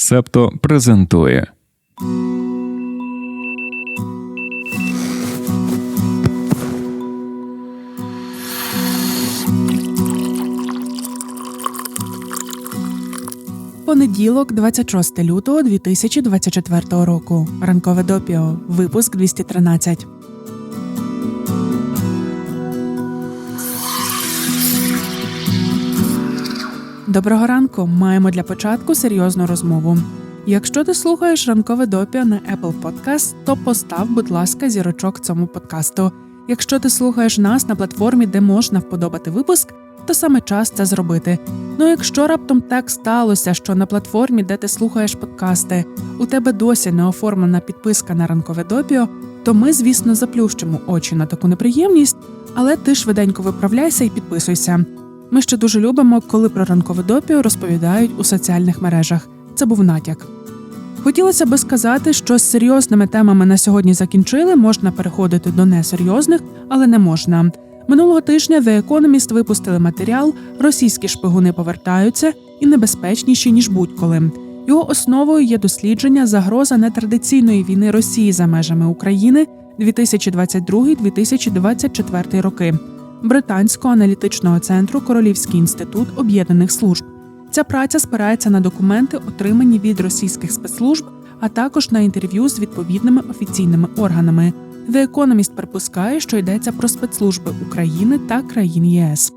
Септо презентує. Понеділок, 26 лютого 2024 року. Ранкове допіо. Випуск 213. Доброго ранку. Маємо для початку серйозну розмову. Якщо ти слухаєш ранкове допіо на Apple Podcast, то постав, будь ласка, зірочок цьому подкасту. Якщо ти слухаєш нас на платформі, де можна вподобати випуск, то саме час це зробити. Ну якщо раптом так сталося, що на платформі, де ти слухаєш подкасти, у тебе досі не оформлена підписка на ранкове допіо, то ми, звісно, заплющимо очі на таку неприємність, але ти швиденько виправляйся і підписуйся. Ми ще дуже любимо, коли про ранкове допіо розповідають у соціальних мережах. Це був натяк. Хотілося би сказати, що з серйозними темами на сьогодні закінчили, можна переходити до несерйозних, але не можна. Минулого тижня The Economist випустили матеріал Російські шпигуни повертаються і небезпечніші ніж будь-коли. Його основою є дослідження загроза нетрадиційної війни Росії за межами України 2022-2024 роки британського аналітичного центру Королівський інститут об'єднаних служб. Ця праця спирається на документи, отримані від російських спецслужб, а також на інтерв'ю з відповідними офіційними органами. The Economist припускає, що йдеться про спецслужби України та країн ЄС.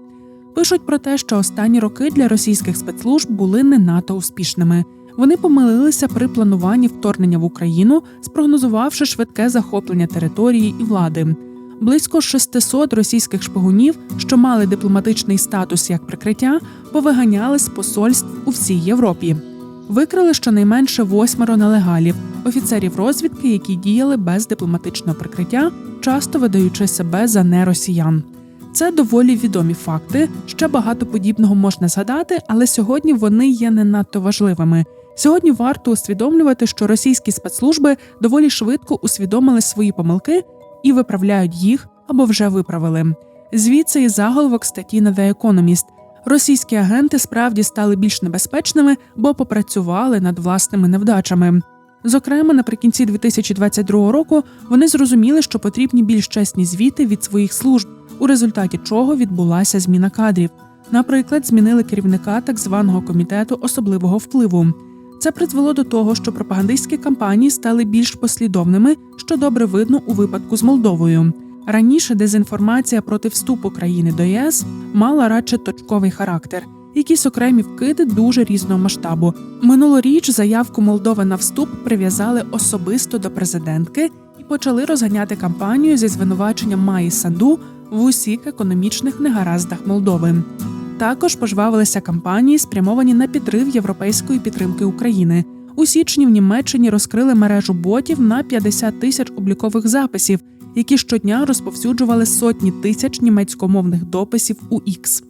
Пишуть про те, що останні роки для російських спецслужб були не надто успішними. Вони помилилися при плануванні вторгнення в Україну, спрогнозувавши швидке захоплення території і влади. Близько 600 російських шпигунів, що мали дипломатичний статус як прикриття, повиганяли з посольств у всій Європі. Викрили щонайменше восьмеро нелегалів, офіцерів розвідки, які діяли без дипломатичного прикриття, часто видаючи себе за неросіян. Це доволі відомі факти. Ще багато подібного можна згадати, але сьогодні вони є не надто важливими. Сьогодні варто усвідомлювати, що російські спецслужби доволі швидко усвідомили свої помилки і виправляють їх або вже виправили. Звідси і заголовок статті на The Economist. Російські агенти справді стали більш небезпечними, бо попрацювали над власними невдачами. Зокрема, наприкінці 2022 року вони зрозуміли, що потрібні більш чесні звіти від своїх служб, у результаті чого відбулася зміна кадрів. Наприклад, змінили керівника так званого комітету особливого впливу. Це призвело до того, що пропагандистські кампанії стали більш послідовними, що добре видно у випадку з Молдовою. Раніше дезінформація проти вступу країни до ЄС мала радше точковий характер. Якісь окремі вкиди дуже різного масштабу. Минулоріч заявку Молдови на вступ прив'язали особисто до президентки і почали розганяти кампанію зі звинуваченням Маї Санду в усіх економічних негараздах Молдови. Також пожвавилися кампанії, спрямовані на підрив європейської підтримки України. У січні в Німеччині розкрили мережу ботів на 50 тисяч облікових записів, які щодня розповсюджували сотні тисяч німецькомовних дописів у X.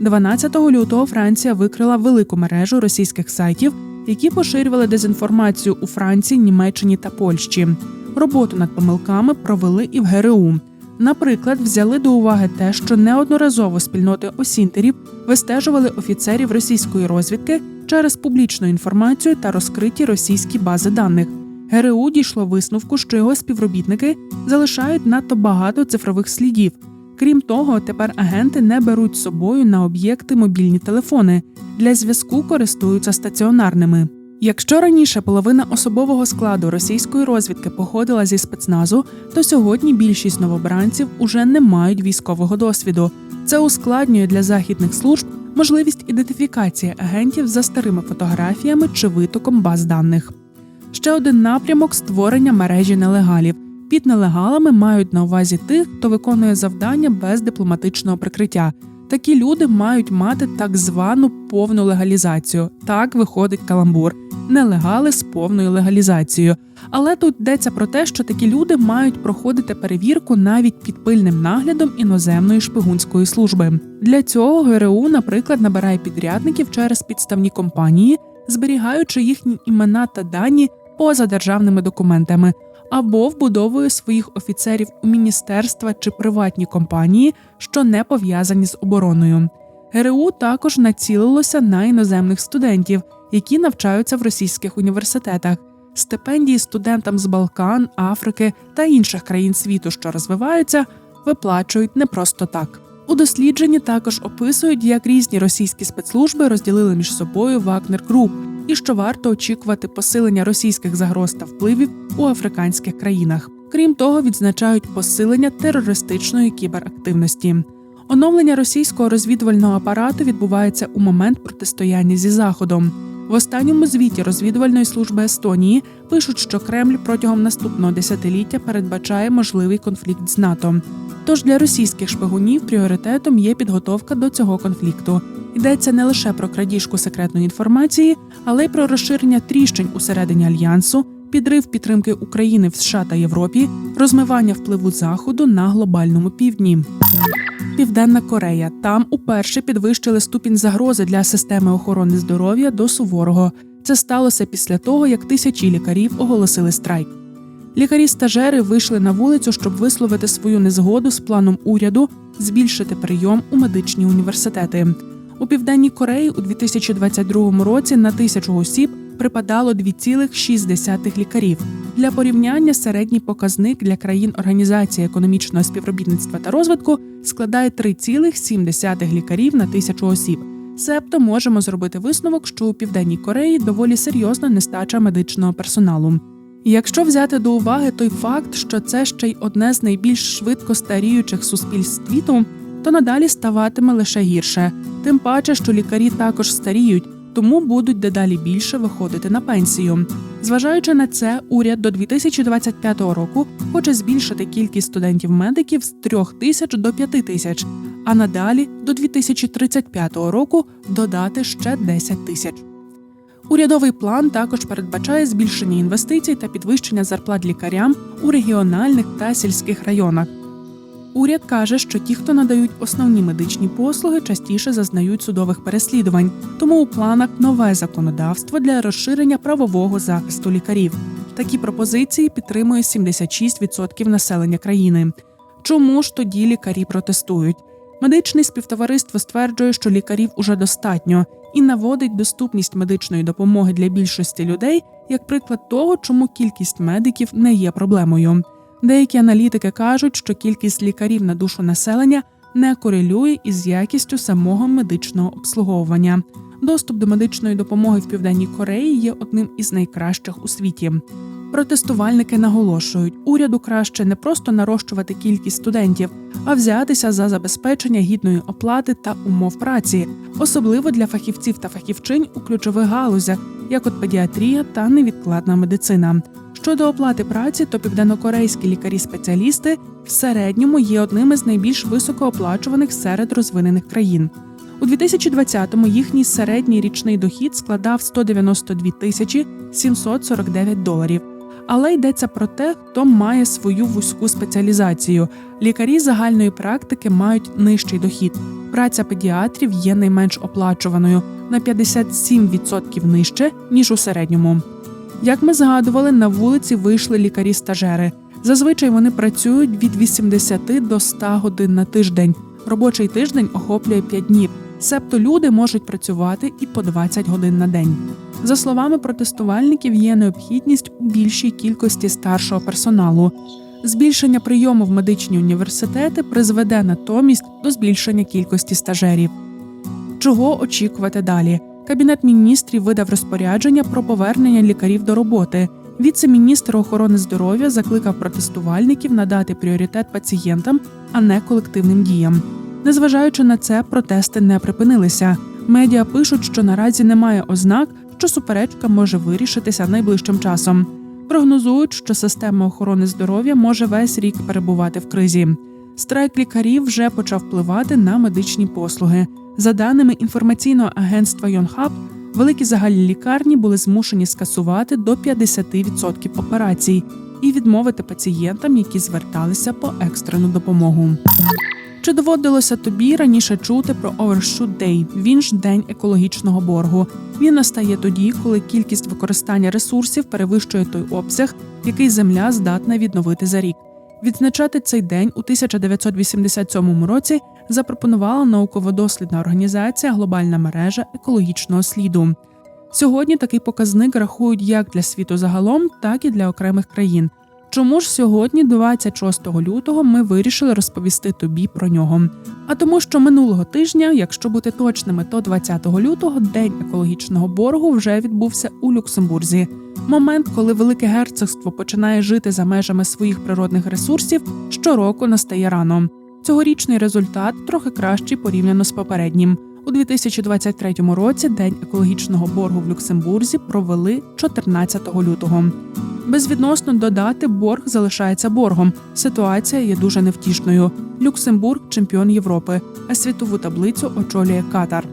12 лютого Франція викрила велику мережу російських сайтів, які поширювали дезінформацію у Франції, Німеччині та Польщі. Роботу над помилками провели і в ГРУ. Наприклад, взяли до уваги те, що неодноразово спільноти осінтерів вистежували офіцерів російської розвідки через публічну інформацію та розкриті російські бази даних. ГРУ дійшло висновку, що його співробітники залишають надто багато цифрових слідів. Крім того, тепер агенти не беруть з собою на об'єкти мобільні телефони для зв'язку користуються стаціонарними. Якщо раніше половина особового складу російської розвідки походила зі спецназу, то сьогодні більшість новобранців уже не мають військового досвіду. Це ускладнює для західних служб можливість ідентифікації агентів за старими фотографіями чи витоком баз даних. Ще один напрямок створення мережі нелегалів. Під нелегалами мають на увазі тих, хто виконує завдання без дипломатичного прикриття. Такі люди мають мати так звану повну легалізацію. Так виходить каламбур, нелегали з повною легалізацією. Але тут йдеться про те, що такі люди мають проходити перевірку навіть під пильним наглядом іноземної шпигунської служби. Для цього ГРУ, наприклад, набирає підрядників через підставні компанії, зберігаючи їхні імена та дані поза державними документами або вбудовує своїх офіцерів у міністерства чи приватні компанії, що не пов'язані з обороною. ГРУ також націлилося на іноземних студентів, які навчаються в російських університетах. Стипендії студентам з Балкан, Африки та інших країн світу, що розвиваються, виплачують не просто так. У дослідженні також описують, як різні російські спецслужби розділили між собою Вагнер Груп і що варто очікувати посилення російських загроз та впливів у африканських країнах. Крім того, відзначають посилення терористичної кіберактивності. Оновлення російського розвідувального апарату відбувається у момент протистояння зі заходом. В останньому звіті розвідувальної служби Естонії пишуть, що Кремль протягом наступного десятиліття передбачає можливий конфлікт з НАТО. Тож для російських шпигунів пріоритетом є підготовка до цього конфлікту. Йдеться не лише про крадіжку секретної інформації, але й про розширення тріщин усередині альянсу, підрив підтримки України в США та Європі, розмивання впливу Заходу на глобальному півдні. Південна Корея там уперше підвищили ступінь загрози для системи охорони здоров'я до суворого. Це сталося після того, як тисячі лікарів оголосили страйк. Лікарі-стажери вийшли на вулицю, щоб висловити свою незгоду з планом уряду збільшити прийом у медичні університети. У південній Кореї у 2022 році на тисячу осіб припадало 2,6 лікарів. Для порівняння середній показник для країн Організації економічного співробітництва та розвитку складає 3,7 лікарів на тисячу осіб. Себто можемо зробити висновок, що у південній Кореї доволі серйозна нестача медичного персоналу. Якщо взяти до уваги той факт, що це ще й одне з найбільш швидко старіючих суспільств світу, то надалі ставатиме лише гірше. Тим паче, що лікарі також старіють, тому будуть дедалі більше виходити на пенсію. Зважаючи на це, уряд до 2025 року хоче збільшити кількість студентів-медиків з 3 тисяч до 5 тисяч, а надалі до 2035 року додати ще 10 тисяч. Урядовий план також передбачає збільшення інвестицій та підвищення зарплат лікарям у регіональних та сільських районах. Уряд каже, що ті, хто надають основні медичні послуги, частіше зазнають судових переслідувань, тому у планах нове законодавство для розширення правового захисту лікарів. Такі пропозиції підтримує 76% населення країни. Чому ж тоді лікарі протестують? Медичне співтовариство стверджує, що лікарів уже достатньо і наводить доступність медичної допомоги для більшості людей як приклад того, чому кількість медиків не є проблемою. Деякі аналітики кажуть, що кількість лікарів на душу населення не корелює із якістю самого медичного обслуговування. Доступ до медичної допомоги в південній Кореї є одним із найкращих у світі. Протестувальники наголошують, уряду краще не просто нарощувати кількість студентів, а взятися за забезпечення гідної оплати та умов праці, особливо для фахівців та фахівчинь у ключових галузях, як от педіатрія та невідкладна медицина. Щодо оплати праці, то південнокорейські лікарі-спеціалісти в середньому є одним із найбільш високооплачуваних серед розвинених країн. У 2020-му їхній середній річний дохід складав 192 тисячі 749 доларів. Але йдеться про те, хто має свою вузьку спеціалізацію. Лікарі загальної практики мають нижчий дохід. Праця педіатрів є найменш оплачуваною на 57% нижче ніж у середньому. Як ми згадували, на вулиці вийшли лікарі-стажери. Зазвичай вони працюють від 80 до 100 годин на тиждень. Робочий тиждень охоплює 5 днів. Себто люди можуть працювати і по 20 годин на день. За словами протестувальників, є необхідність у більшій кількості старшого персоналу. Збільшення прийому в медичні університети призведе натомість до збільшення кількості стажерів. Чого очікувати далі? Кабінет міністрів видав розпорядження про повернення лікарів до роботи. Віце-міністр охорони здоров'я закликав протестувальників надати пріоритет пацієнтам, а не колективним діям. Незважаючи на це, протести не припинилися. Медіа пишуть, що наразі немає ознак, що суперечка може вирішитися найближчим часом. Прогнозують, що система охорони здоров'я може весь рік перебувати в кризі. Страйк лікарів вже почав впливати на медичні послуги. За даними інформаційного агентства Йонхаб, великі загальні лікарні були змушені скасувати до 50% операцій і відмовити пацієнтам, які зверталися по екстрену допомогу. Чи доводилося тобі раніше чути про Overshoot Day, він ж день екологічного боргу? Він настає тоді, коли кількість використання ресурсів перевищує той обсяг, який земля здатна відновити за рік. Відзначати цей день у 1987 році запропонувала науково-дослідна організація Глобальна мережа екологічного сліду. Сьогодні такий показник рахують як для світу загалом, так і для окремих країн. Чому ж сьогодні, 26 лютого, ми вирішили розповісти тобі про нього? А тому, що минулого тижня, якщо бути точними, то 20 лютого день екологічного боргу вже відбувся у Люксембурзі. Момент, коли Велике Герцогство починає жити за межами своїх природних ресурсів, щороку настає рано. Цьогорічний результат трохи кращий порівняно з попереднім. У 2023 році День екологічного боргу в Люксембурзі провели 14 лютого. Безвідносно до дати борг залишається боргом. Ситуація є дуже невтішною. Люксембург чемпіон Європи, а світову таблицю очолює Катар.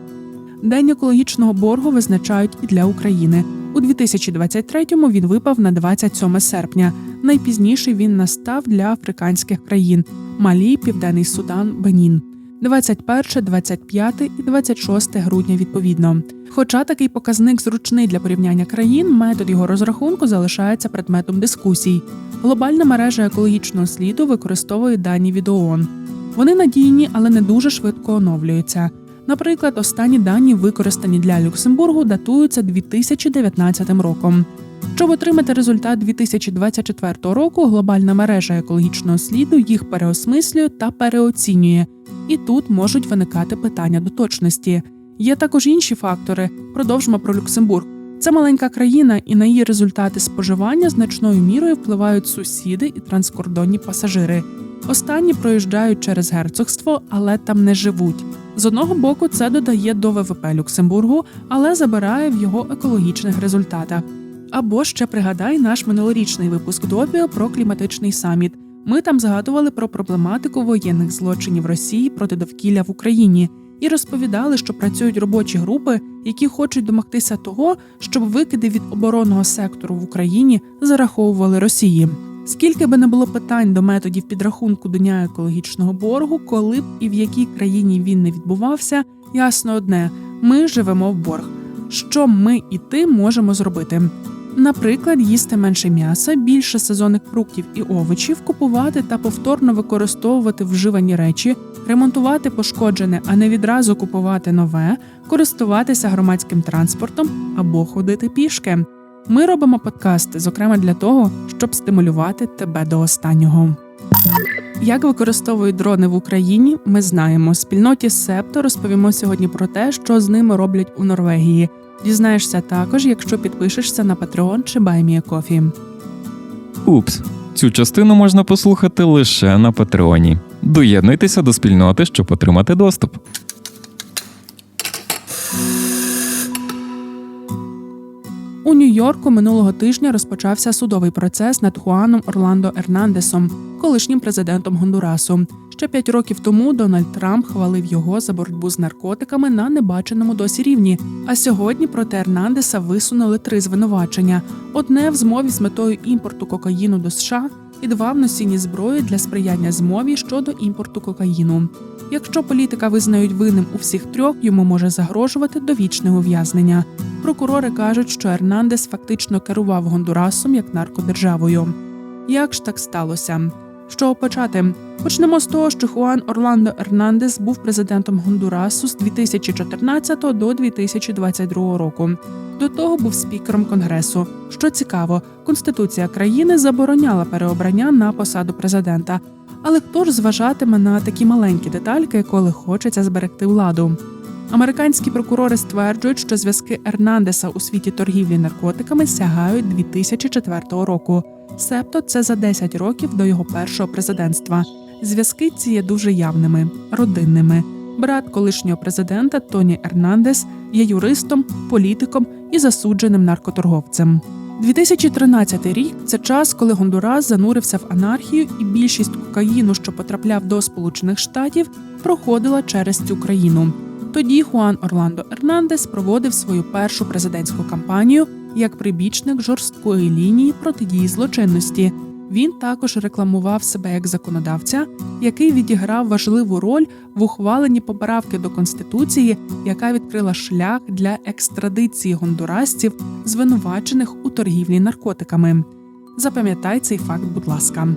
День екологічного боргу визначають і для України. У 2023-му він випав на 27 серпня. Найпізніше він настав для африканських країн Малі, Південний Судан, Бенін. 21, 25 і 26 грудня відповідно. Хоча такий показник зручний для порівняння країн, метод його розрахунку залишається предметом дискусій. Глобальна мережа екологічного сліду використовує дані від ООН. Вони надійні, але не дуже швидко оновлюються. Наприклад, останні дані, використані для Люксембургу, датуються 2019 роком. Щоб отримати результат 2024 року, глобальна мережа екологічного сліду їх переосмислює та переоцінює. І тут можуть виникати питання до точності. Є також інші фактори. Продовжимо про Люксембург. Це маленька країна, і на її результати споживання значною мірою впливають сусіди і транскордонні пасажири. Останні проїжджають через герцогство, але там не живуть. З одного боку, це додає до ВВП Люксембургу, але забирає в його екологічних результатах. Або ще пригадай наш минулорічний випуск Допіо про кліматичний саміт. Ми там згадували про проблематику воєнних злочинів Росії проти довкілля в Україні і розповідали, що працюють робочі групи, які хочуть домогтися того, щоб викиди від оборонного сектору в Україні зараховували Росії. Скільки би не було питань до методів підрахунку дня екологічного боргу, коли б і в якій країні він не відбувався, ясно одне: ми живемо в борг. Що ми і ти можемо зробити? Наприклад, їсти менше м'яса, більше сезонних фруктів і овочів, купувати та повторно використовувати вживані речі, ремонтувати пошкоджене, а не відразу купувати нове, користуватися громадським транспортом або ходити пішки. Ми робимо подкасти, зокрема для того, щоб стимулювати тебе до останнього. Як використовують дрони в Україні, ми знаємо. Спільноті Септо розповімо сьогодні про те, що з ними роблять у Норвегії. Дізнаєшся також, якщо підпишешся на Patreon чи BuyMeACoffee. Упс, цю частину можна послухати лише на Патреоні. Доєднуйтеся до спільноти, щоб отримати доступ. У Нью-Йорку минулого тижня розпочався судовий процес над Хуаном Орландо Ернандесом, колишнім президентом Гондурасу. Ще п'ять років тому Дональд Трамп хвалив його за боротьбу з наркотиками на небаченому досі рівні. А сьогодні проти Ернандеса висунули три звинувачення: одне в змові з метою імпорту кокаїну до США і два в носінні зброї для сприяння змові щодо імпорту кокаїну. Якщо політика визнають винним у всіх трьох, йому може загрожувати довічне ув'язнення. Прокурори кажуть, що Ернандес фактично керував Гондурасом як наркодержавою. Як ж так сталося? Чого почати? Почнемо з того, що Хуан Орландо Ернандес був президентом Гондурасу з 2014 до 2022 року. До того був спікером конгресу. Що цікаво, конституція країни забороняла переобрання на посаду президента. Але хто ж зважатиме на такі маленькі детальки, коли хочеться зберегти владу? Американські прокурори стверджують, що зв'язки Ернандеса у світі торгівлі наркотиками сягають 2004 року. Себто це за 10 років до його першого президентства. Зв'язки ці є дуже явними, родинними. Брат колишнього президента Тоні Ернандес є юристом, політиком і засудженим наркоторговцем. 2013 рік це час, коли Гондурас занурився в анархію, і більшість кокаїну, що потрапляв до Сполучених Штатів, проходила через цю країну. Тоді Хуан Орландо Ернандес проводив свою першу президентську кампанію як прибічник жорсткої лінії протидії злочинності. Він також рекламував себе як законодавця, який відіграв важливу роль в ухваленні поправки до конституції, яка відкрила шлях для екстрадиції гондурасців, звинувачених у торгівлі наркотиками. Запам'ятай цей факт, будь ласка.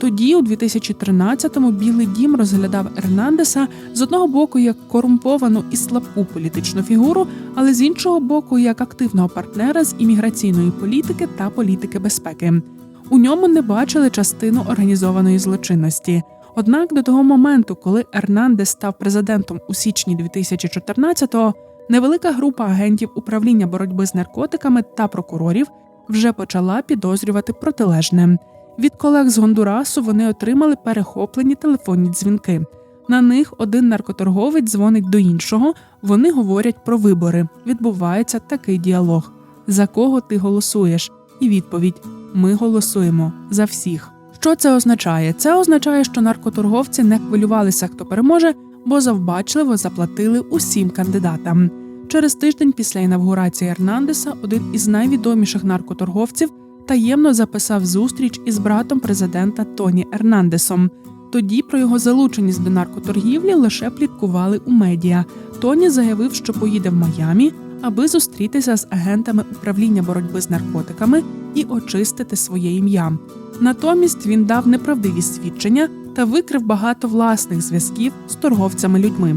Тоді, у 2013-му, Білий Дім розглядав Ернандеса з одного боку як корумповану і слабку політичну фігуру, але з іншого боку, як активного партнера з імміграційної політики та політики безпеки. У ньому не бачили частину організованої злочинності. Однак до того моменту, коли Ернандес став президентом у січні 2014-го, невелика група агентів управління боротьби з наркотиками та прокурорів вже почала підозрювати протилежне. Від колег з Гондурасу вони отримали перехоплені телефонні дзвінки. На них один наркоторговець дзвонить до іншого. Вони говорять про вибори. Відбувається такий діалог: за кого ти голосуєш? І відповідь: Ми голосуємо за всіх. Що це означає? Це означає, що наркоторговці не хвилювалися, хто переможе, бо завбачливо заплатили усім кандидатам. Через тиждень після інавгурації Ернандеса один із найвідоміших наркоторговців таємно записав зустріч із братом президента Тоні Ернандесом. Тоді про його залученість до наркоторгівлі лише пліткували у медіа. Тоні заявив, що поїде в Майамі, аби зустрітися з агентами управління боротьби з наркотиками і очистити своє ім'я. Натомість він дав неправдиві свідчення та викрив багато власних зв'язків з торговцями людьми.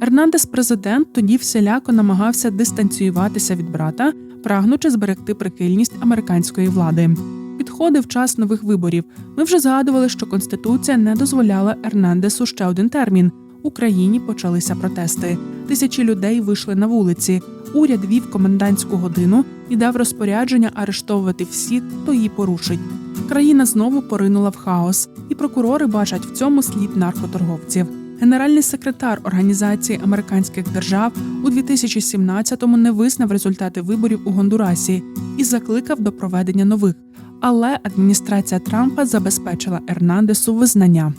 Ернандес президент тоді всіляко намагався дистанціюватися від брата, прагнучи зберегти прихильність американської влади. Підходив час нових виборів. Ми вже згадували, що конституція не дозволяла Ернандесу ще один термін. У країні почалися протести. Тисячі людей вийшли на вулиці. Уряд вів комендантську годину і дав розпорядження арештовувати всіх, хто її порушить. Країна знову поринула в хаос, і прокурори бачать в цьому слід наркоторговців. Генеральний секретар Організації американських держав у 2017-му не визнав результати виборів у Гондурасі і закликав до проведення нових. Але адміністрація Трампа забезпечила Ернандесу визнання.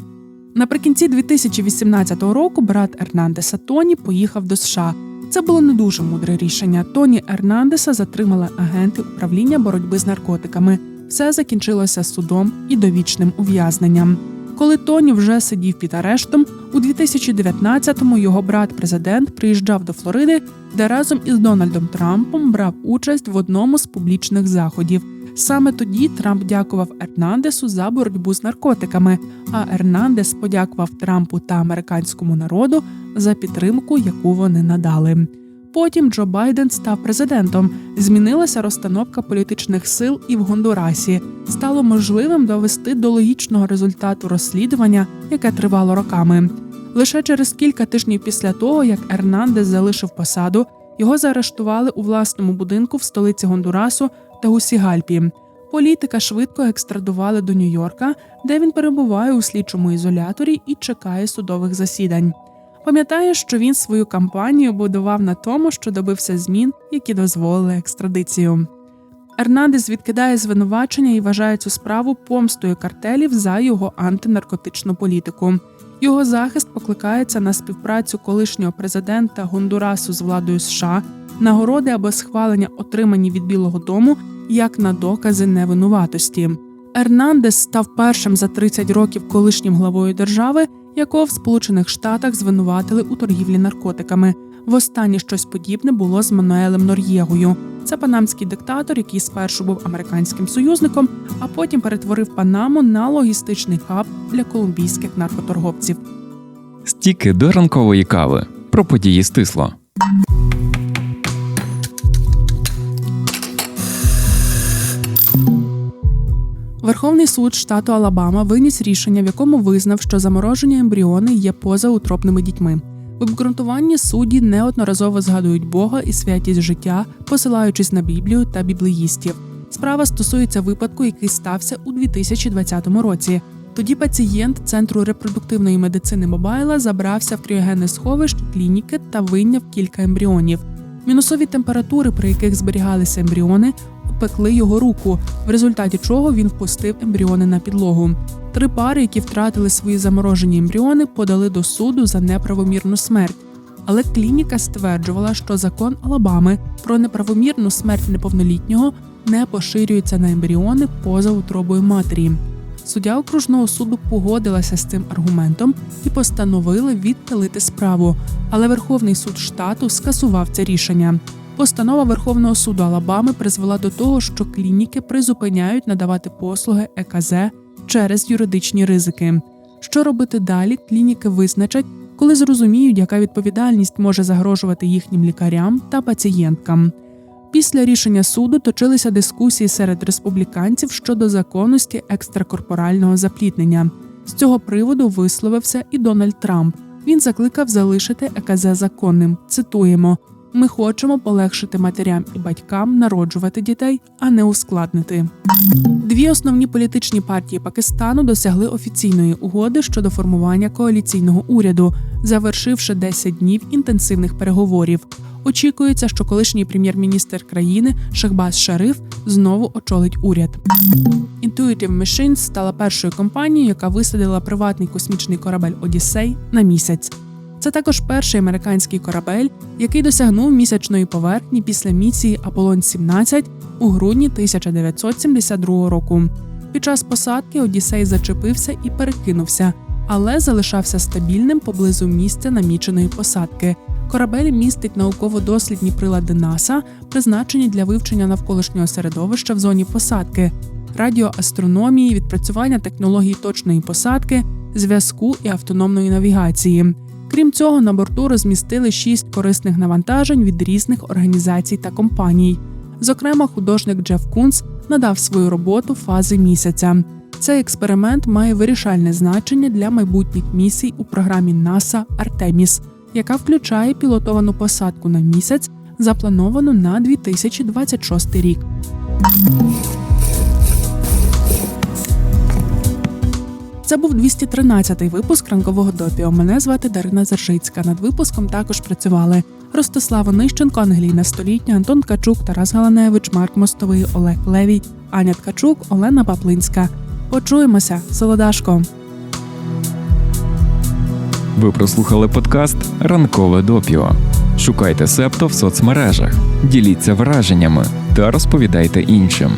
Наприкінці 2018 року брат Ернандеса Тоні поїхав до США. Це було не дуже мудре рішення. Тоні Ернандеса затримали агенти управління боротьби з наркотиками. Все закінчилося судом і довічним ув'язненням. Коли Тоні вже сидів під арештом, у 2019-му його брат-президент приїжджав до Флориди, де разом із Дональдом Трампом брав участь в одному з публічних заходів. Саме тоді Трамп дякував Ернандесу за боротьбу з наркотиками, а Ернандес подякував Трампу та американському народу за підтримку, яку вони надали. Потім Джо Байден став президентом. Змінилася розстановка політичних сил і в Гондурасі. Стало можливим довести до логічного результату розслідування, яке тривало роками. Лише через кілька тижнів після того, як Ернандес залишив посаду, його заарештували у власному будинку в столиці Гондурасу Тегусігальпі. Політика швидко екстрадували до Нью-Йорка, де він перебуває у слідчому ізоляторі і чекає судових засідань. Пам'ятає, що він свою кампанію будував на тому, що добився змін, які дозволили екстрадицію. Ернандес відкидає звинувачення і вважає цю справу помстою картелів за його антинаркотичну політику. Його захист покликається на співпрацю колишнього президента Гондурасу з владою США, нагороди або схвалення, отримані від Білого Дому, як на докази невинуватості. Ернандес став першим за 30 років колишнім главою держави, якого в Сполучених Штатах звинуватили у торгівлі наркотиками. Востаннє щось подібне було з Мануелем Нор'єгою. Це панамський диктатор, який спершу був американським союзником, а потім перетворив Панаму на логістичний хаб для колумбійських наркоторговців. Стіки до ранкової кави про події стисло. Верховний суд штату Алабама виніс рішення, в якому визнав, що заморожені ембріони є позаутропними дітьми. В обґрунтуванні судді неодноразово згадують Бога і святість життя, посилаючись на Біблію та біблеїстів. Справа стосується випадку, який стався у 2020 році. Тоді пацієнт центру репродуктивної медицини Мобайла забрався в кріогенне сховище клініки та вийняв кілька ембріонів. Мінусові температури, при яких зберігалися ембріони, опекли його руку, в результаті чого він впустив ембріони на підлогу. Три пари, які втратили свої заморожені ембріони, подали до суду за неправомірну смерть. Але клініка стверджувала, що закон Алабами про неправомірну смерть неповнолітнього не поширюється на ембріони поза утробою матері. Суддя окружного суду погодилася з цим аргументом і постановила відталити справу. Але Верховний суд штату скасував це рішення. Постанова Верховного суду Алабами призвела до того, що клініки призупиняють надавати послуги ЕКЗ через юридичні ризики. Що робити далі, клініки визначать, коли зрозуміють, яка відповідальність може загрожувати їхнім лікарям та пацієнткам. Після рішення суду точилися дискусії серед республіканців щодо законності екстракорпорального запліднення. З цього приводу висловився і Дональд Трамп. Він закликав залишити ЕКЗ законним. Цитуємо: ми хочемо полегшити матерям і батькам народжувати дітей, а не ускладнити. Дві основні політичні партії Пакистану досягли офіційної угоди щодо формування коаліційного уряду, завершивши 10 днів інтенсивних переговорів. Очікується, що колишній прем'єр-міністр країни Шахбаз Шариф знову очолить уряд. Intuitive Machines стала першою компанією, яка висадила приватний космічний корабель Одіссей на місяць. Це також перший американський корабель, який досягнув місячної поверхні після місії Аполлон 17 у грудні 1972 року. Під час посадки Одіссей зачепився і перекинувся, але залишався стабільним поблизу місця наміченої посадки. Корабель містить науково-дослідні прилади НАСА, призначені для вивчення навколишнього середовища в зоні посадки, радіоастрономії, відпрацювання технологій точної посадки, зв'язку і автономної навігації. Крім цього, на борту розмістили шість корисних навантажень від різних організацій та компаній. Зокрема, художник Джеф Кунц надав свою роботу фази місяця. Цей експеримент має вирішальне значення для майбутніх місій у програмі НАСА Артеміс, яка включає пілотовану посадку на місяць, заплановану на 2026 рік. Це був 213-й випуск ранкового допіо. Мене звати Дарина Заржицька. Над випуском також працювали Ростислава Нищенко, Ангеліна Столітня, Антон Ткачук, Тарас Галаневич, Марк Мостовий, Олег Левій, Аня Ткачук, Олена Паплинська. Почуємося, Солодашко. Ви прослухали подкаст Ранкове допіо. Шукайте Септо в соцмережах, діліться враженнями та розповідайте іншим.